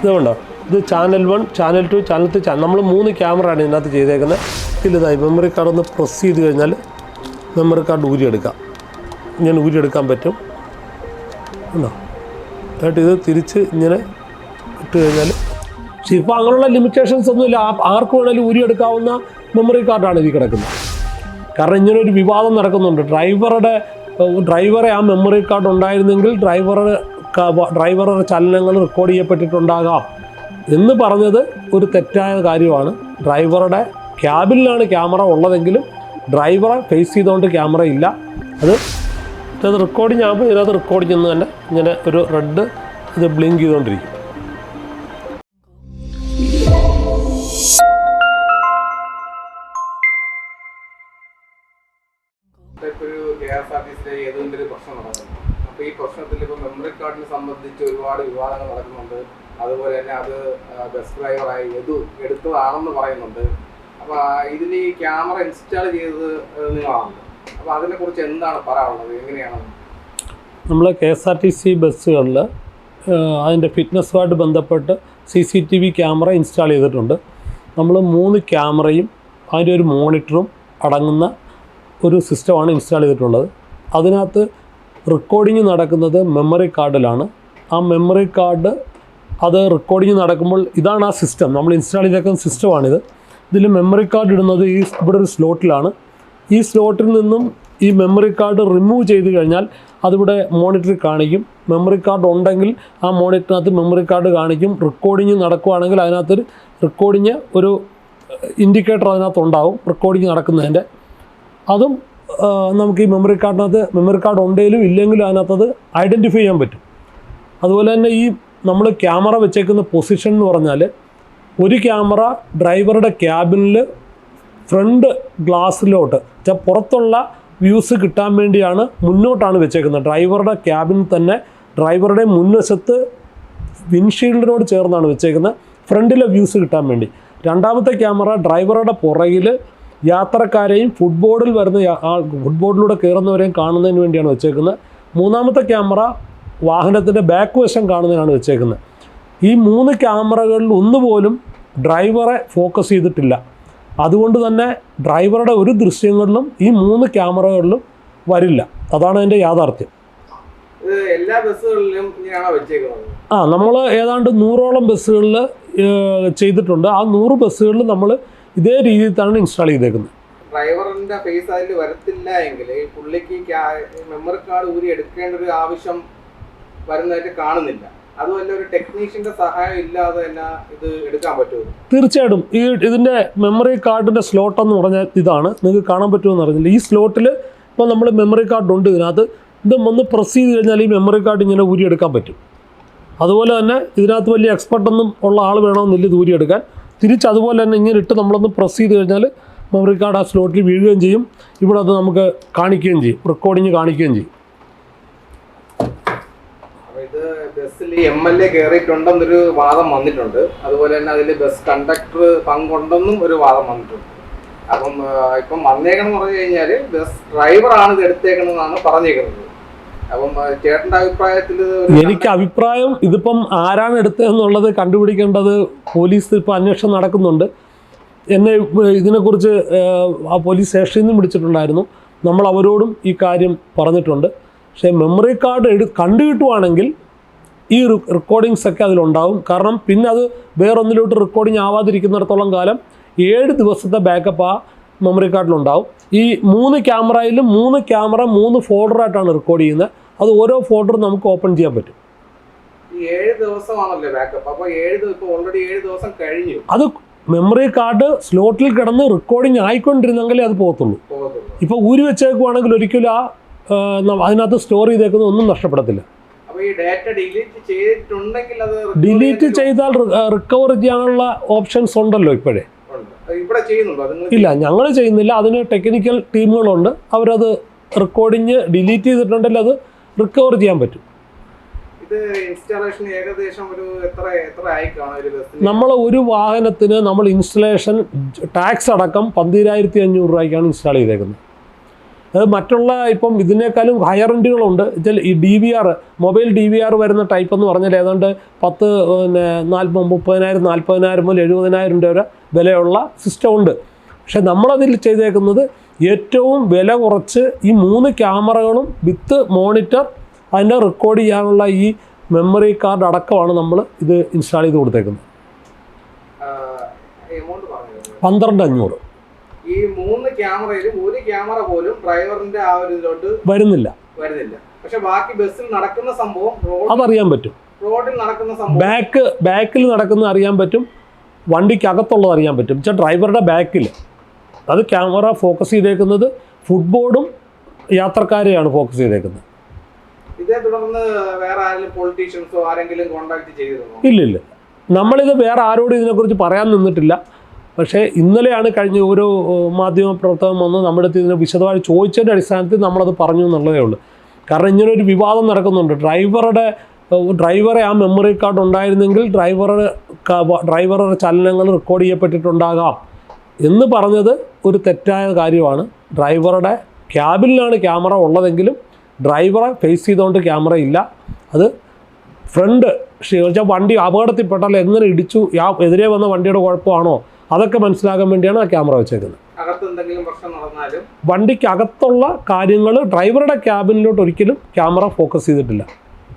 ഇതുകൊണ്ടോ ഇത് channel one channel two channel three channel നമ്മൾ മൂന്ന് ക്യാമറയാണ് ഇതിനകത്ത് ചെയ്തേക്കുന്നത്. ഇതിലിതായി മെമ്മറി കാർഡ് ഒന്ന് പ്രസ് ചെയ്ത് കഴിഞ്ഞാൽ മെമ്മറി കാർഡ് ഊരിയെടുക്കാം. ഇങ്ങനെ ഊരിയെടുക്കാൻ പറ്റും. ഉണ്ടോ? എന്നിട്ട് ഇത് തിരിച്ച് ഇങ്ങനെ ഇട്ട് കഴിഞ്ഞാൽ പക്ഷേ ഇപ്പോൾ അങ്ങനെയുള്ള ലിമിറ്റേഷൻസ് ഒന്നുമില്ല. ആർക്ക് വേണമെങ്കിലും ഊരിയെടുക്കാവുന്ന മെമ്മറി കാർഡാണ് ഇതിൽ കിടക്കുന്നത്. കാരണം ഇങ്ങനെ ഒരു വിവാദം നടക്കുന്നുണ്ട്. ഡ്രൈവറുടെ ഡ്രൈവറെ ആ മെമ്മറി കാർഡ് ഉണ്ടായിരുന്നെങ്കിൽ ഡ്രൈവറുടെ ഡ്രൈവറുടെ ചലനങ്ങൾ റെക്കോർഡ് ചെയ്യപ്പെട്ടിട്ടുണ്ടാകാം എന്ന് പറഞ്ഞത് ഒരു തെറ്റായ കാര്യമാണ്. ഡ്രൈവറുടെ ക്യാബിലാണ് ക്യാമറ ഉള്ളതെങ്കിലും ഡ്രൈവറെ ഫേസ് ചെയ്തുകൊണ്ട് ക്യാമറ ഇല്ല. അത് അത് റെക്കോർഡിങ് ആകുമ്പോൾ ഇതിനകത്ത് റെക്കോർഡ് എന്ന് തന്നെ ഇങ്ങനെ ഒരു റെഡ് ഇത് ബ്ലിങ്ക് ചെയ്തുകൊണ്ടിരിക്കും ഒരു കെ എസ് ആർ ടി സിയിലെ ഏതെങ്കിലും പ്രശ്നം അപ്പൊ ഈ പ്രശ്നത്തിൽ ഇപ്പൊ മെമ്മറി കാർഡിനെ സംബന്ധിച്ച് ഒരുപാട് വിവാദങ്ങൾ നടക്കുന്നുണ്ട്. അതുപോലെ തന്നെ അത് ബസ് ഡ്രൈവറായി എതു എടുത്തതാണെന്ന് പറയുന്നുണ്ട്. അപ്പൊ ഇതിൽ ഈ ക്യാമറ ഇൻസ്റ്റാൾ ചെയ്തത് നിങ്ങളാണ് അപ്പൊ അതിനെ കുറിച്ച് എന്താണ് പറയാനുള്ളത്? എങ്ങനെയാണ്? നമ്മൾ K S R T C ബസ്സുകളിൽ അതിന്റെ ഫിറ്റ്നസ്സുമായിട്ട് ബന്ധപ്പെട്ട് C C T V camera install ചെയ്തിട്ടുണ്ട്. നമ്മൾ മൂന്ന് ക്യാമറയും അതിന്റെ ഒരു മോണിറ്ററും അടങ്ങുന്ന ഒരു സിസ്റ്റമാണ് ഇൻസ്റ്റാൾ ചെയ്തിട്ടുള്ളത്. അതിനകത്ത് റെക്കോർഡിങ് നടക്കുന്നത് മെമ്മറി കാർഡിലാണ് ആ മെമ്മറി കാർഡ് അത് റെക്കോർഡിങ് നടക്കുമ്പോൾ ഇതാണ് ആ സിസ്റ്റം നമ്മൾ ഇൻസ്റ്റാൾ ചെയ്തേക്കുന്ന സിസ്റ്റമാണിത് ഇതിൽ മെമ്മറി കാർഡ് ഇടുന്നത് ഈ ഇവിടെ ഒരു സ്ലോട്ടിലാണ് ഈ സ്ലോട്ടിൽ നിന്നും ഈ മെമ്മറി കാർഡ് റിമൂവ് ചെയ്ത് കഴിഞ്ഞാൽ അതിവിടെ മോണിറ്ററിൽ കാണിക്കും. മെമ്മറി കാർഡ് ഉണ്ടെങ്കിൽ ആ മോണിറ്ററിനകത്ത് മെമ്മറി കാർഡ് കാണിക്കും. റെക്കോർഡിങ് നടക്കുവാണെങ്കിൽ അതിനകത്തൊരു റെക്കോർഡിങ് ഒരു ഇൻഡിക്കേറ്റർ അതിനകത്ത് ഉണ്ടാവും. റെക്കോർഡിങ് നടക്കുന്നതിന്റെ. അതും നമുക്ക് ഈ മെമ്മറി കാർഡിനകത്ത് മെമ്മറി കാർഡ് ഉണ്ടെങ്കിലും ഇല്ലെങ്കിലും അതിനകത്തത് ഐഡന്റിഫൈ ചെയ്യാൻ പറ്റും. അതുപോലെ തന്നെ ഈ നമ്മൾ ക്യാമറ വെച്ചേക്കുന്ന പൊസിഷൻ എന്ന് പറഞ്ഞാൽ ഒരു ക്യാമറ ഡ്രൈവറുടെ ക്യാബിനിൽ ഫ്രണ്ട് ഗ്ലാസ്സിലോട്ട് പുറത്തുള്ള വ്യൂസ് കിട്ടാൻ വേണ്ടിയാണ് മുന്നോട്ടാണ് വെച്ചേക്കുന്നത്. ഡ്രൈവറുടെ ക്യാബിൻ തന്നെ ഡ്രൈവറുടെ മുൻവശത്ത് വിൻഷീൽഡിനോട് ചേർന്നാണ് വെച്ചേക്കുന്നത്. ഫ്രണ്ടിലെ വ്യൂസ് കിട്ടാൻ വേണ്ടി. രണ്ടാമത്തെ ക്യാമറ ഡ്രൈവറുടെ പുറകിൽ യാത്രക്കാരെയും ഫുട്ബോർഡിൽ വരുന്ന ഫുട്ബോർഡിലൂടെ കയറുന്നവരെയും കാണുന്നതിന് വേണ്ടിയാണ് വെച്ചേക്കുന്നത്. മൂന്നാമത്തെ ക്യാമറ വാഹനത്തിന്റെ ബാക്ക് വശം കാണുന്നതിനാണ് വെച്ചേക്കുന്നത്. ഈ മൂന്ന് ക്യാമറകളിൽ ഒന്നുപോലും ഡ്രൈവറെ ഫോക്കസ് ചെയ്തിട്ടില്ല. അതുകൊണ്ട് തന്നെ ഡ്രൈവറുടെ ഒരു ദൃശ്യങ്ങളിലും ഈ മൂന്ന് ക്യാമറകളിലും വരില്ല. അതാണ് അതിന്റെ യാഥാർത്ഥ്യം. എല്ലാ ബസ്സുകളിലും ആ നമ്മൾ ഏതാണ്ട് നൂറോളം ബസ്സുകളിൽ ചെയ്തിട്ടുണ്ട്. ആ നൂറ് ബസ്സുകളിൽ നമ്മൾ ഇതേ രീതിയിൽ തന്നെ ഇൻസ്റ്റാൾ ചെയ്തേക്കുന്നത്. ഡ്രൈവറിന്റെ ഫേസ് അതിൽ വരത്തില്ല എങ്കിൽ പുള്ളിക്ക് മെമ്മറി കാർഡ് ഊരി എടുക്കേണ്ട ഒരു ആവശ്യം വരുന്നതായിട്ട് കാണുന്നില്ല. അതുമല്ല ഒരു ടെക്നീഷ്യന്റെ സഹായം ഇല്ലാതെ തന്നെ ഇത് എടുക്കാൻ പറ്റുമോ? തീർച്ചയായിട്ടും. ഈ ഇതിന്റെ മെമ്മറി കാർഡിന്റെ സ്ലോട്ട് എന്ന് പറഞ്ഞാൽ ഇതാണ്. നിങ്ങൾക്ക് കാണാൻ പറ്റുമെന്ന് അറിഞ്ഞില്ല ഈ സ്ലോട്ടിൽ ഇപ്പോൾ നമ്മൾ മെമ്മറി കാർഡ് ഉണ്ട് ഇതിനകത്ത്. ഇത് ഒന്ന് പ്രസ് ചെയ്ത് കഴിഞ്ഞാൽ ഈ മെമ്മറി കാർഡ് ഇങ്ങനെ ഊരിയെടുക്കാൻ പറ്റും. അതുപോലെ തന്നെ ഇതിനകത്ത് വലിയ എക്സ്പെർട്ടൊന്നും ഉള്ള ആൾ വേണമെന്നില്ല ഇത് ഊരിയെടുക്കാൻ. തിരിച്ച് അതുപോലെ തന്നെ ഇങ്ങനെ ഇട്ട് നമ്മളൊന്ന് പ്രസ് ചെയ്ത് കഴിഞ്ഞാൽ മെമ്മറി കാർഡ് ആ സ്ലോട്ടിൽ വീഴുകയും ചെയ്യും. ഇവിടെ അത് നമുക്ക് കാണിക്കുകയും ചെയ്യും. റെക്കോർഡിങ് കാണിക്കുകയും ചെയ്യും. വാദം വന്നിട്ടുണ്ട്. അതുപോലെ തന്നെ ബസ് കണ്ടക്ടർ ഒരു വാദം വന്നിട്ടുണ്ട്. അപ്പം ഇപ്പം വന്നേക്കണം എന്ന് പറഞ്ഞു കഴിഞ്ഞാൽ ബസ് ഡ്രൈവറാണ് ഇത് എടുത്തേക്കണമെന്നാണ് പറഞ്ഞേക്കുന്നത്. എനിക്ക് അഭിപ്രായം ഇതിപ്പം ആരാണ് എടുത്തതെന്നുള്ളത് കണ്ടുപിടിക്കേണ്ടത് പോലീസ് ഇപ്പം അന്വേഷണം നടക്കുന്നുണ്ട്. എന്നെ ഇതിനെക്കുറിച്ച് ആ പോലീസ് സ്റ്റേഷനിൽ നിന്നും വിളിച്ചിട്ടുണ്ടായിരുന്നു. നമ്മൾ അവരോടും ഈ കാര്യം പറഞ്ഞിട്ടുണ്ട്. പക്ഷേ മെമ്മറി കാർഡ് എടു കണ്ടു കിട്ടുവാണെങ്കിൽ ഈ റെക്കോർഡിങ്സ് ഒക്കെ അതിലുണ്ടാവും. കാരണം പിന്നെ അത് വേറൊന്നിലോട്ട് റെക്കോർഡിങ് ആവാതിരിക്കുന്നിടത്തോളം കാലം ഏഴ് ദിവസത്തെ ബാക്കപ്പ് ആ മെമ്മറി കാർഡിലുണ്ടാവും ഈ മൂന്ന് ക്യാമറയിലും മൂന്ന് ക്യാമറ മൂന്ന് ഫോൾഡറായിട്ടാണ് റെക്കോർഡ് ചെയ്യുന്നത്. അത് ഓരോ ഫോൾഡറും നമുക്ക് ഓപ്പൺ ചെയ്യാൻ പറ്റും. ഈ ഏഴ് ദിവസമാണല്ലോ ബാക്കപ്പ് അപ്പോൾ ഏഴ് ദിവസം ഓൾറെഡി ഏഴ് ദിവസം കഴിഞ്ഞു. അത് മെമ്മറി കാർഡ് സ്ലോട്ടിൽ കിടന്ന് റെക്കോർഡിങ് ആയിക്കൊണ്ടിരുന്നെങ്കിലേ അത് പോകത്തുള്ളൂ. ഇപ്പൊ ഇപ്പോൾ ഊരി വെച്ചേക്കുവാണെങ്കിൽ ഒരിക്കലും ആ അതിനകത്ത് സ്റ്റോർ ചെയ്തേക്കുന്ന ഒന്നും നഷ്ടപ്പെടത്തില്ല. ഡിലീറ്റ് ചെയ്താൽ റിക്കവർ ചെയ്യാനുള്ള ഓപ്ഷൻസ് ഉണ്ടല്ലോ ഇപ്പോഴേ. ഇവിടെ ചെയ്യുന്നുണ്ടോ? ഇല്ല ഞങ്ങൾ ചെയ്യുന്നില്ല. അതിന് ടെക്നിക്കൽ ടീമുകളുണ്ട് അവരത് റെക്കോർഡിങ് ഡിലീറ്റ് ചെയ്തിട്ടുണ്ടെങ്കിൽ അത് റിക്കവർ ചെയ്യാൻ പറ്റും. ഇത് ഇൻസ്റ്റാളേഷൻ ഏകദേശം ഒരു എത്ര എത്ര ആയി കാണും നമ്മൾ ഒരു വാഹനത്തിന് നമ്മൾ ഇൻസ്റ്റലേഷൻ ടാക്സ് അടക്കം പന്തിരായിരത്തി അഞ്ഞൂറ് രൂപയ്ക്കാണ് ഇൻസ്റ്റാൾ ചെയ്തേക്കുന്നത്. അത് മറ്റുള്ള ഇപ്പം ഇതിനേക്കാളും ഹയർ എൻഡുകളുണ്ട് ഇതിൽ ഈ D V R mobile D V R വരുന്ന ടൈപ്പ് എന്ന് പറഞ്ഞാൽ ഏതാണ്ട് പത്ത് പിന്നെ നാൽപ്പ മുപ്പതിനായിരം നാൽപ്പതിനായിരം മുതൽ എഴുപതിനായിരം രൂപ വരെ വിലയുള്ള സിസ്റ്റം ഉണ്ട്. പക്ഷേ നമ്മളതിൽ ചെയ്തേക്കുന്നത് ഏറ്റവും വില കുറച്ച് ഈ മൂന്ന് ക്യാമറകളും വിത്ത് മോണിറ്റർ അതിന്റെ റെക്കോർഡ് ചെയ്യാനുള്ള ഈ മെമ്മറി കാർഡ് അടക്കമാണ് നമ്മൾ ഇത് ഇൻസ്റ്റാൾ ചെയ്ത് കൊടുത്തേക്കുന്നത്. പന്ത്രണ്ട് അഞ്ഞൂറ്. ഈ മൂന്ന് ക്യാമറയിലും ഒരു ക്യാമറ പോലും ഡ്രൈവറിന്റെ ആ ഒരു ഇതിലോട്ട് വരുന്നില്ല. വരുന്നില്ല. പക്ഷെ ബാക്കി ബസ്സിൽ നടക്കുന്ന സംഭവം അതറിയാൻ പറ്റും. റോഡിൽ നടക്കുന്ന സംഭവം ബാക്ക് ബാക്കിൽ നടക്കുന്ന അറിയാൻ പറ്റും. വണ്ടിക്കകത്തുള്ളത് അറിയാൻ പറ്റും. വെച്ചാൽ ഡ്രൈവറുടെ ബാക്കിൽ. അത് ക്യാമറ ഫോക്കസ് ചെയ്തേക്കുന്നത് ഫുട്ബോർഡും യാത്രക്കാരെയാണ് ഫോക്കസ് ചെയ്തേക്കുന്നത്. ഇതേ തുടർന്ന് വേറെ ആരെങ്കിലും പൊളിറ്റീഷ്യൻസോ ആരെങ്കിലും കോണ്ടാക്ട് ചെയ്തിരുന്നോ? ഇല്ലില്ല. നമ്മളിത് വേറെ ആരോടും ഇതിനെക്കുറിച്ച് പറയാൻ നിന്നിട്ടില്ല. പക്ഷേ ഇന്നലെയാണ് കഴിഞ്ഞ ഒരു മാധ്യമപ്രവർത്തകൻ മാധ്യമ പ്രവർത്തകൻ വന്ന് നമ്മുടെ അടുത്ത് ഇതിനെ വിശദമായി ചോദിച്ചതിന്റെ അടിസ്ഥാനത്തിൽ നമ്മളത് പറഞ്ഞു എന്നുള്ളതേ ഉള്ളൂ. കാരണം ഇങ്ങനെ ഒരു വിവാദം നടക്കുന്നുണ്ട്. ഡ്രൈവറുടെ ഡ്രൈവറെ ആ മെമ്മറി കാർഡ് ഉണ്ടായിരുന്നെങ്കിൽ ഡ്രൈവറുടെ ഡ്രൈവറുടെ ചലനങ്ങൾ റെക്കോർഡ് ചെയ്യപ്പെട്ടിട്ടുണ്ടാകാം എന്ന് പറഞ്ഞത് ഒരു തെറ്റായ കാര്യമാണ്. ഡ്രൈവറുടെ ക്യാബിലാണ് ക്യാമറ ഉള്ളതെങ്കിലും ഡ്രൈവറെ ഫേസ് ചെയ്തുകൊണ്ട് ക്യാമറ ഇല്ല. അത് ഫ്രണ്ട് വണ്ടി അപകടത്തിൽപ്പെട്ടാൽ എങ്ങനെ ഇടിച്ചു എതിരെ വന്ന വണ്ടിയുടെ കുഴപ്പമാണോ? അതൊക്കെ മനസ്സിലാകാൻ വേണ്ടിയാണ് ആ ക്യാമറ വെച്ചേക്കുന്നത്. വണ്ടിക്ക് അകത്തുള്ള കാര്യങ്ങൾ ഡ്രൈവറുടെ ക്യാബിനിലോട്ട് ഒരിക്കലും ക്യാമറ ഫോക്കസ് ചെയ്തിട്ടില്ല.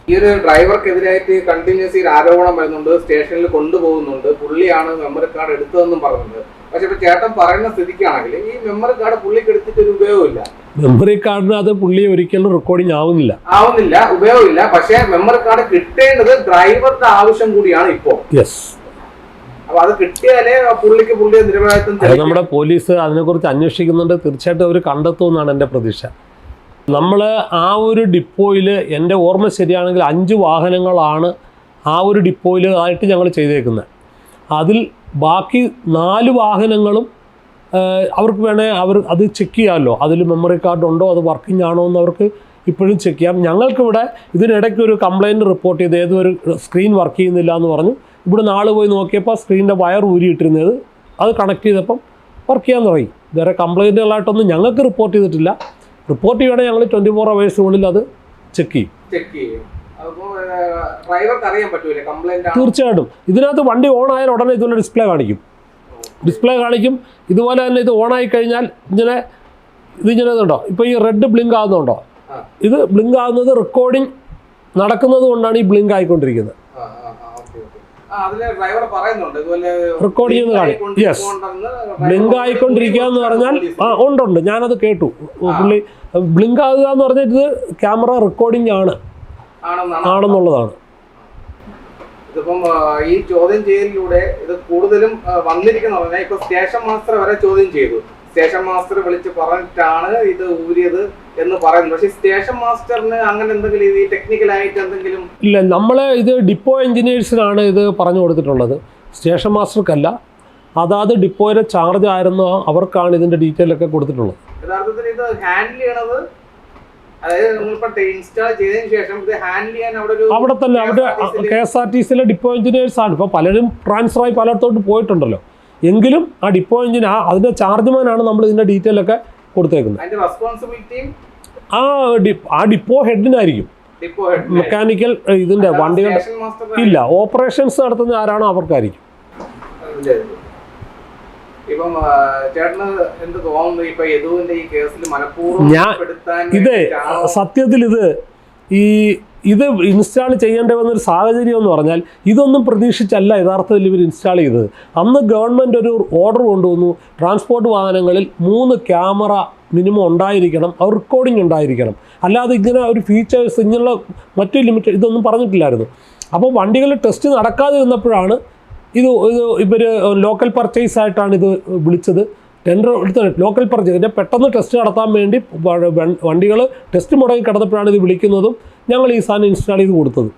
ഈ ഒരു ഡ്രൈവർക്കെതിരായിട്ട് കണ്ടിന്യൂസ് ഒരു ആരോപണം വരുന്നുണ്ട് സ്റ്റേഷനിൽ കൊണ്ടുപോകുന്നുണ്ട് പുള്ളിയാണ് മെമ്മറി കാർഡ് എടുത്തതെന്നും പറയുന്നുണ്ട് പക്ഷെ ഇപ്പൊ ചേട്ടൻ പറയുന്ന സ്ഥിതിക്കാണെങ്കിൽ ഈ മെമ്മറി കാർഡ് പുള്ളിക്ക് എടുത്തിട്ട് ഒരു ഉപയോഗമില്ല മെമ്മറി കാർഡിനകത്ത് പുള്ളി ഒരിക്കലും റെക്കോർഡിങ് ആവുന്നില്ല. ആവുന്നില്ല ഉപയോഗമില്ല പക്ഷെ മെമ്മറി കാർഡ് കിട്ടേണ്ടത് ഡ്രൈവറുടെ ആവശ്യം കൂടിയാണ് ഇപ്പോൾ. യെസ് അത് നമ്മുടെ പോലീസ് അതിനെക്കുറിച്ച് അന്വേഷിക്കുന്നുണ്ട്. തീർച്ചയായിട്ടും അവർ കണ്ടെത്തുമെന്നാണ് എന്റെ പ്രതീക്ഷ. നമ്മൾ ആ ഒരു ഡിപ്പോയിൽ എന്റെ ഓർമ്മ ശരിയാണെങ്കിൽ അഞ്ച് വാഹനങ്ങളാണ് ആ ഒരു ഡിപ്പോയിൽ ആയിട്ട് ഞങ്ങൾ ചെയ്തേക്കുന്നത്. അതിൽ ബാക്കി നാല് വാഹനങ്ങളും അവർക്ക് വേണേൽ അവർ അത് ചെക്ക് ചെയ്യാമല്ലോ. അതിൽ മെമ്മറി കാർഡ് ഉണ്ടോ അത് വർക്കിംഗ് ആണോ എന്ന് അവർക്ക് ഇപ്പോഴും ചെക്ക് ചെയ്യാം. ഞങ്ങൾക്കിവിടെ ഇതിനിടയ്ക്ക് ഒരു കംപ്ലയിന്റ് റിപ്പോർട്ട് ചെയ്ത് ഏതൊരു സ്ക്രീൻ വർക്ക് ചെയ്യുന്നില്ല എന്ന് പറഞ്ഞു ഇവിടെ നാൾ പോയി നോക്കിയപ്പോൾ സ്ക്രീനിന്റെ വയർ ഊരിയിട്ടിരുന്നത്. അത് കണക്ട് ചെയ്തപ്പം വർക്ക് ചെയ്യാൻ തുടങ്ങി. വേറെ കംപ്ലൈന്റുകളായിട്ടൊന്നും ഞങ്ങൾക്ക് റിപ്പോർട്ട് ചെയ്തിട്ടില്ല. റിപ്പോർട്ട് ചെയ്യണമെങ്കിൽ ഞങ്ങൾ ട്വന്റി ഫോർ അവേഴ്സിനുള്ളിൽ അത് ചെക്ക് ചെയ്യും. ചെക്ക് ചെയ്യും. തീർച്ചയായിട്ടും. ഇതിനകത്ത് വണ്ടി ഓൺ ആയാൽ ഉടനെ ഇതുപോലെ ഡിസ്പ്ലേ കാണിക്കും. ഡിസ്പ്ലേ കാണിക്കും. ഇതുപോലെ തന്നെ ഇത് ഓൺ ആയി കഴിഞ്ഞാൽ ഇങ്ങനെ ഇതിങ്ങനെ ഇതുണ്ടോ? ഇപ്പോൾ ഈ റെഡ് ബ്ലിങ്ക് ആകുന്നുണ്ടോ ഇത് ബ്ലിങ്ക് ആകുന്നത് റെക്കോർഡിംഗ് നടക്കുന്നത് കൊണ്ടാണ് ഈ ബ്ലിങ്ക് ആയിക്കൊണ്ടിരിക്കുന്നത്. ആ, ചെയ്യുന്ന കാര്യം. പോകണ്ടെന്ന് ബ്ലിങ്ക് ആയിക്കൊണ്ടിരിക്കുക എന്ന് പറഞ്ഞാൽ ആ ഉണ്ട് ഉണ്ട് ഞാനത് കേട്ടു. പുള്ളി ബ്ലിങ്ക് ആകുക എന്ന് പറഞ്ഞാൽ ഇത് ക്യാമറ റെക്കോർഡിംഗ് ആണ്. ആണെന്നുള്ളതാണ്. ഇതിപ്പം ഈ ചോദ്യം ചെയ്യലിലൂടെ ഇത് കൂടുതലും വന്നിരിക്കുന്ന ഇപ്പൊ സ്റ്റേഷൻ മാസ്റ്റർ വരെ ചോദ്യം ചെയ്തു. സ്റ്റേഷൻ മാസ്റ്റർ വിളിച്ച് പറഞ്ഞിട്ടാണ് ഇത് ഊരിയത് എന്ന് പറയുന്നു പക്ഷേ സ്റ്റേഷൻ മാസ്റ്ററിന് അങ്ങനെ എന്തെങ്കിലും ഈ ടെക്നിക്കലായിട്ട് എന്തെങ്കിലും ഇല്ല നമ്മൾ ഇത് ഡിപ്പോ എഞ്ചിനീയേഴ്സിനാണ് ഇത് പറഞ്ഞു കൊടുത്തിട്ടുള്ളത്. സ്റ്റേഷൻ മാസ്റ്റർക്കല്ല അതാത് ഡിപ്പോയിലെ ചാർജ് ആയിരുന്നു അവർക്കാണ് ഇതിന്റെ ഡീറ്റെയിൽ ഒക്കെ കൊടുത്തിട്ടുള്ളത്. യഥാർത്ഥത്തിൽ ഇത് ഹാൻഡിൽ ചെയ്യണത് ഇത് അവിടെ തന്നെ അവിടെ കെ എസ് ആർ ടി സിയിലെ ഡിപ്പോ എഞ്ചിനീയേഴ്സ് ആണ്. ഇപ്പൊ പലരും ട്രാൻസ്ഫർ ആയി പലയിടത്തോട്ട് പോയിട്ടുണ്ടല്ലോ. എങ്കിലും ആ ഡിപ്പോ എഞ്ചിൻ ആ അതിന്റെ ചാർജ്മാനാണ് നമ്മൾ ഇതിന്റെ ഡീറ്റെയിൽ ഒക്കെ കൊടുത്തേക്കുന്നത്. ആ ആ ഡിപ്പോ ഹെഡിനായിരിക്കും മെക്കാനിക്കൽ ഇതിന്റെ വണ്ടികളുടെ ഇല്ല ഓപ്പറേഷൻസ് നടത്തുന്ന ആരാണോ അവർക്കായിരിക്കും. ഞാൻ- ഇത് സത്യത്തിൽ ഇത് ഈ ഇത് ഇൻസ്റ്റാൾ ചെയ്യേണ്ടി വന്നൊരു സാഹചര്യം എന്ന് പറഞ്ഞാൽ ഇതൊന്നും പ്രതീക്ഷിച്ചല്ല യഥാർത്ഥത്തിൽ ഇവർ ഇൻസ്റ്റാൾ ചെയ്തത്. അന്ന് ഗവൺമെന്റ് ഒരു ഓർഡർ കൊണ്ടുവന്നു. ട്രാൻസ്പോർട്ട് വാഹനങ്ങളിൽ മൂന്ന് ക്യാമറ മിനിമം ഉണ്ടായിരിക്കണം. അവർ റെക്കോർഡിംഗ് ഉണ്ടായിരിക്കണം. അല്ലാതെ ഇങ്ങനെ ഒരു ഫീച്ചേഴ്സ് ഇങ്ങനെയുള്ള മറ്റു ലിമിറ്റ് ഇതൊന്നും പറഞ്ഞിട്ടില്ലായിരുന്നു. അപ്പോൾ വണ്ടികൾ ടെസ്റ്റ് നടക്കാതെ നിന്നപ്പോഴാണ് ഇത് ഇത് ഇവർ ലോക്കൽ പർച്ചേസ് ആയിട്ടാണ് ഇത് വിളിച്ചത്. ടെൻഡർ എടുത്ത് ലോക്കൽ പർച്ചേസ് ഇതിന്റെ പെട്ടെന്ന് ടെസ്റ്റ് നടത്താൻ വേണ്ടി വണ്ടികൾ ടെസ്റ്റ് മുടങ്ങി കിടന്നപ്പോഴാണ് ഇത് വിളിക്കുന്നതും ഞങ്ങൾ ഈ സാധനം ഇൻസ്റ്റാൾ ചെയ്ത് കൊടുത്തത്.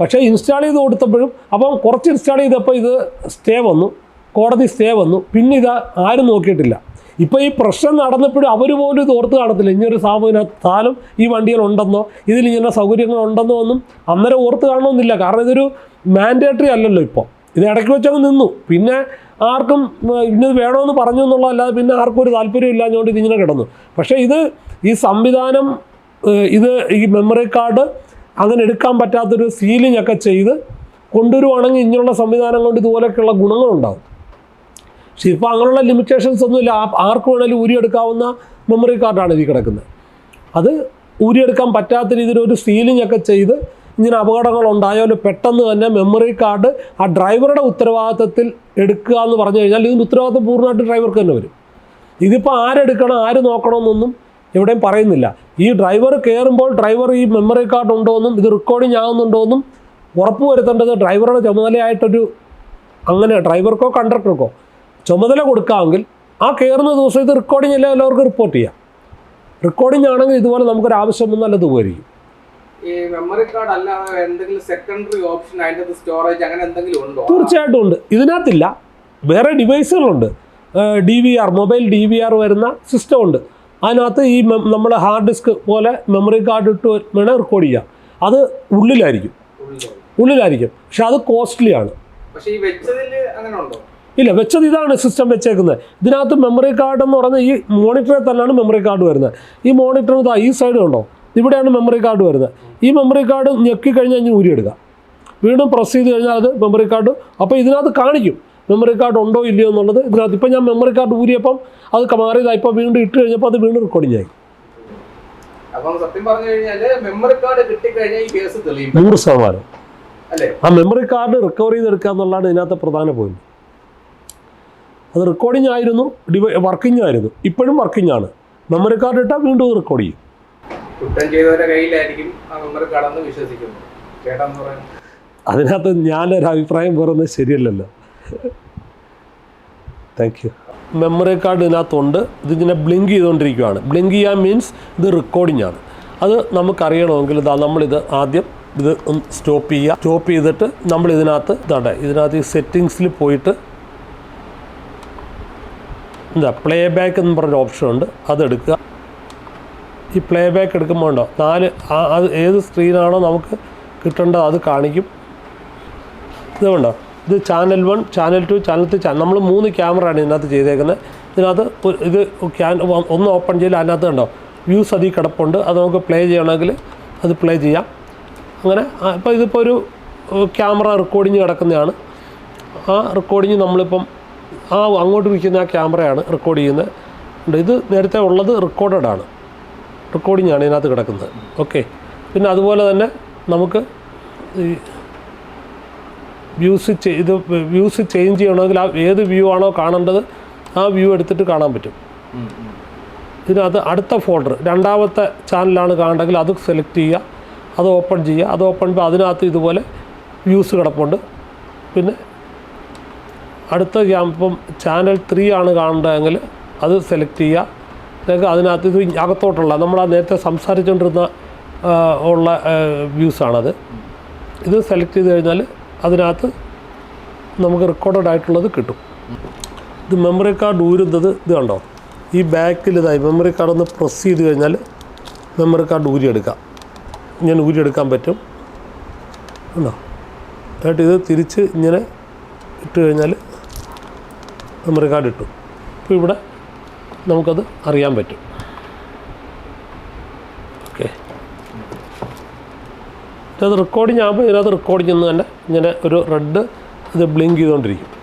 പക്ഷേ ഇൻസ്റ്റാൾ ചെയ്ത് കൊടുത്തപ്പോഴും അപ്പം കുറച്ച് ഇൻസ്റ്റാൾ ചെയ്തപ്പോൾ ഇത് സ്റ്റേ വന്നു. കോടതി സ്റ്റേ വന്നു. പിന്നെ ഇത് ആരും നോക്കിയിട്ടില്ല. ഇപ്പോൾ ഈ പ്രശ്നം നടന്നപ്പോഴും അവർ പോലും ഇത് ഓർത്ത് കാണത്തില്ല. ഇങ്ങനൊരു സാധനം ഈ വണ്ടികളുണ്ടെന്നോ ഇതിൽ ഇങ്ങനെ സൗകര്യങ്ങൾ ഉണ്ടെന്നോ ഒന്നും അന്നേരം ഓർത്ത് കാണണമെന്നില്ല. കാരണം ഇതൊരു മാൻഡേറ്ററി അല്ലല്ലോ ഇപ്പോൾ ഇത് ഇടയ്ക്ക് വെച്ചങ്ങ് നിന്നു. പിന്നെ ആർക്കും ഇന്നത് വേണമെന്ന് പറഞ്ഞു എന്നുള്ളതല്ലാതെ പിന്നെ ആർക്കും ഒരു താല്പര്യം ഇല്ലാഞ്ഞുകൊണ്ട് ഇതിങ്ങനെ കിടന്നു. പക്ഷേ ഇത് ഈ സംവിധാനം ഇത് ഈ മെമ്മറി കാർഡ് അങ്ങനെ എടുക്കാൻ പറ്റാത്തൊരു സീലിംഗ് ഒക്കെ ചെയ്ത് കൊണ്ടുവരുവാണെങ്കിൽ ഇങ്ങനെയുള്ള സംവിധാനം കൊണ്ട് ഇതുപോലെയൊക്കെയുള്ള ഗുണങ്ങളുണ്ടാകും പക്ഷേ ഇപ്പോൾ അങ്ങനെയുള്ള ലിമിറ്റേഷൻസ് ഒന്നുമില്ല. ആർക്ക് വേണമെങ്കിലും ഊരിയെടുക്കാവുന്ന മെമ്മറി കാർഡാണ് ഇതിൽ കിടക്കുന്നത്. അത് ഊരിയെടുക്കാൻ പറ്റാത്ത രീതിയിൽ ഒരു സീലിംഗ് ഒക്കെ ചെയ്ത് ഇങ്ങനെ അപകടങ്ങൾ ഉണ്ടായാലും പെട്ടെന്ന് തന്നെ മെമ്മറി കാർഡ് ആ ഡ്രൈവറുടെ ഉത്തരവാദിത്തത്തിൽ എടുക്കുക എന്ന് പറഞ്ഞു കഴിഞ്ഞാൽ ഇതിന്റെ ഉത്തരവാദിത്തം പൂർണമായിട്ട് ഡ്രൈവർക്ക് തന്നെ വരും. ഇതിപ്പോൾ ആരെടുക്കണം ആര് നോക്കണമെന്നൊന്നും എവിടെയും പറയുന്നില്ല. ഈ ഡ്രൈവർ കയറുമ്പോൾ ഡ്രൈവർ ഈ മെമ്മറി കാർഡ് ഉണ്ടോ എന്നും ഇത് റെക്കോർഡിംഗ് ആകുന്നുണ്ടോ എന്നും ഉറപ്പ് വരുത്തേണ്ടത് ഡ്രൈവറുടെ ചുമതലയായിട്ടൊരു അങ്ങനെ ഡ്രൈവർക്കോ കണ്ടക്ടർക്കോ ചുമതല കൊടുക്കാമെങ്കിൽ ആ കയറുന്ന ദിവസം ഇത് റെക്കോർഡിംഗ് എല്ലാം എല്ലാവർക്കും റിപ്പോർട്ട് ചെയ്യാം. റെക്കോർഡിംഗ് ആണെങ്കിൽ ഇതുപോലെ നമുക്കൊരു ആവശ്യം വന്നാൽ അത് ഉപകരിക്കും. ഈ മെമ്മറി കാർഡ് അല്ലാതെ എന്തെങ്കിലും സെക്കൻഡറി ഓപ്ഷൻ അതിന്റെ സ്റ്റോറേജ് അങ്ങനെ എന്തെങ്കിലും ഉണ്ടോ? തീർച്ചയായിട്ടും ഉണ്ട്. ഇതിനകത്തില്ല. വേറെ ഡിവൈസുകളുണ്ട് D V R mobile D V R വരുന്ന സിസ്റ്റം ഉണ്ട്. അതിനകത്ത് ഈ നമ്മൾ ഹാർഡ് ഡിസ്ക് പോലെ മെമ്മറി കാർഡ് ഇട്ട് വേണേൽ റെക്കോർഡ് ചെയ്യാം. അത് ഉള്ളിലായിരിക്കും. ഉള്ളിലായിരിക്കും. പക്ഷെ അത് കോസ്റ്റ്ലി ആണ്. പക്ഷെ ഈ വെച്ചതിൽ അങ്ങനെ ഉണ്ടോ? ഇല്ല വെച്ചത് ഇതാണ് സിസ്റ്റം വെച്ചേക്കുന്നത്. ഇതിനകത്ത് മെമ്മറി കാർഡ് എന്ന് പറയുന്നത് ഈ മോണിറ്ററിൽ തന്നെയാണ് മെമ്മറി കാർഡ് വരുന്നത്. ഈ മോണിറ്ററിന് ഇതാ ഈ സൈഡ് ഉണ്ടോ ഇവിടെയാണ് മെമ്മറി കാർഡ് വരുന്നത്. ഈ മെമ്മറി കാർഡ് ഞെക്കി കഴിഞ്ഞാൽ ഇനി ഊരിയെടുക്കാം വീണ്ടും പ്രസ് ചെയ്ത് കഴിഞ്ഞാൽ അത് മെമ്മറി കാർഡ് അപ്പോൾ ഇതിനകത്ത് കാണിക്കും മെമ്മറി കാർഡ് ഉണ്ടോ ഇല്ലയോ എന്നുള്ളത്. ഇതിനകത്ത് ഇപ്പം ഞാൻ മെമ്മറി കാർഡ് ഊരിയപ്പം അത് മാറിയതായി ഇപ്പോൾ വീണ്ടും ഇട്ട് കഴിഞ്ഞപ്പോൾ അത് വീണ്ടും റെക്കോർഡിംഗ് ആയി. അപ്പം സത്യം പറഞ്ഞു കഴിഞ്ഞാൽ മെമ്മറി കാർഡ് കിട്ടിക്കഴിഞ്ഞാൽ ഈ കേസ് തെളിയും. നൂറ് ശതമാനം. ആ മെമ്മറി കാർഡ് റിക്കവർ ചെയ്തെടുക്കുക എന്നുള്ളതാണ് ഇതിനകത്ത് പ്രധാന പോയിന്റ് അത് റെക്കോർഡിംഗ് ആയിരുന്നു ഡിവൈ വർക്കിംഗ് ആയിരുന്നു. ഇപ്പോഴും വർക്കിംഗ് ആണ്. മെമ്മറി കാർഡ് ഇട്ടാൽ വീണ്ടും റെക്കോർഡ് ചെയ്യും. കുറ്റം ചെയ്തവരുടെ കയ്യിലായിരിക്കും ആ മെമ്പർ കടന്ന് വിശ്വസിക്കുന്നത്. വിശ്വസിക്കുന്നു ചേട്ടാന്ന് പറയുന്നത്. അതിനകത്ത് ഞാനൊരു അഭിപ്രായം പറയുന്നത് ശരിയല്ലല്ലോ. താങ്ക് യു മെമ്മറി കാർഡ് ഇതിനകത്തുണ്ട്. ഇതിങ്ങനെ ബ്ലിങ്ക് ചെയ്തുകൊണ്ടിരിക്കുകയാണ് ബ്ലിങ്ക് ചെയ്യാൻ മീൻസ് ഇത് റെക്കോർഡിംഗ് ആണ്. അത് നമുക്കറിയണമെങ്കിൽ ഇതാ നമ്മളിത് ആദ്യം ഇത് സ്റ്റോപ്പ് ചെയ്യുക. സ്റ്റോപ്പ് ചെയ്തിട്ട് നമ്മൾ ഇതിനകത്ത് ഇതാണ്ട് ഇതിനകത്ത് ഈ സെറ്റിങ്സിൽ പോയിട്ട് എന്താ പ്ലേ ബാക്ക് എന്ന് പറഞ്ഞൊരു ഓപ്ഷൻ ഉണ്ട്. അതെടുക്കുക. ഈ പ്ലേ ബാക്ക് എടുക്കുമ്പോൾ ഉണ്ടോ? നാല് അത് ഏത് സ്ക്രീനാണോ നമുക്ക് കിട്ടേണ്ടത് അത് കാണിക്കും. ഇത് കണ്ടോ? ഇത് channel one channel two channel three channel നമ്മൾ മൂന്ന് ക്യാമറ ആണ് ഇതിനകത്ത് ചെയ്തേക്കുന്നത് ഇതിനകത്ത് ഇത് ക്യാൻ ഒന്ന് ഓപ്പൺ ചെയ്താൽ അതിനകത്ത് കണ്ടോ? വ്യൂസ് അതിൽ കിടപ്പുണ്ട്. അത് നമുക്ക് പ്ലേ ചെയ്യണമെങ്കിൽ അത് പ്ലേ ചെയ്യാം. അങ്ങനെ ഇപ്പോൾ ഇതിപ്പോൾ ഒരു ക്യാമറ റെക്കോർഡിങ് കിടക്കുന്നതാണ്. ആ റെക്കോർഡിങ് നമ്മളിപ്പം ആ അങ്ങോട്ട് വിൽക്കുന്ന ആ ക്യാമറയാണ് റെക്കോർഡ് ചെയ്യുന്നത്. ഇത് നേരത്തെ ഉള്ളത് റെക്കോർഡഡ് ആണ്. റെക്കോർഡിംഗ് ആണ് ഇതിനകത്ത് കിടക്കുന്നത്. ഓക്കെ പിന്നെ അതുപോലെ തന്നെ നമുക്ക് ഈ വ്യൂസ് ഇത് വ്യൂസ് ചേഞ്ച് ചെയ്യണമെങ്കിൽ ആ ഏത് വ്യൂ ആണോ കാണേണ്ടത് ആ വ്യൂ എടുത്തിട്ട് കാണാൻ പറ്റും. ഇതിനകത്ത് അടുത്ത ഫോൾഡർ രണ്ടാമത്തെ ചാനലാണ് കാണേണ്ടെങ്കിൽ അത് സെലക്ട് ചെയ്യുക അത് ഓപ്പൺ ചെയ്യുക അത് ഓപ്പൺ ചെയ്യുമ്പോൾ അതിനകത്ത് ഇതുപോലെ വ്യൂസ് കിടപ്പുണ്ട്. പിന്നെ അടുത്ത ഇപ്പം ചാനൽ ത്രീ ആണ് കാണേണ്ടതെങ്കിൽ അത് സെലക്ട് ചെയ്യുക. അല്ലെങ്കിൽ അതിനകത്ത് ഇത് അകത്തോട്ടുള്ള നമ്മൾ ആ നേരത്തെ സംസാരിച്ചുകൊണ്ടിരുന്ന ഉള്ള വ്യൂസാണത് ഇത് സെലക്ട് ചെയ്ത് കഴിഞ്ഞാൽ അതിനകത്ത് നമുക്ക് റെക്കോർഡഡ് ആയിട്ടുള്ളത് കിട്ടും. ഇത് മെമ്മറി കാർഡ് ഊരുന്നത് ഇത് കണ്ടോ? ഈ ബാക്കിൽ ഇതായി മെമ്മറി കാർഡ് ഒന്ന് പ്രസ് ചെയ്ത് കഴിഞ്ഞാൽ മെമ്മറി കാർഡ് ഊരിയെടുക്കാം. ഇങ്ങനെ ഊരിയെടുക്കാൻ പറ്റും. കണ്ടോ? എന്നിട്ട് ഇത് തിരിച്ച് ഇങ്ങനെ ഇട്ട് കഴിഞ്ഞാൽ മെമ്മറി കാർഡ് ഇട്ടു അപ്പോൾ ഇവിടെ നമുക്കത് അറിയാൻ പറ്റും. ഓക്കെ. അത് റെക്കോർഡിങ് ആകുമ്പോൾ ഇതിനകത്ത് റെക്കോർഡിങ് തന്നെ ഇങ്ങനെ ഒരു റെഡ് ഇത് ബ്ലിങ്ക് ചെയ്തുകൊണ്ടിരിക്കും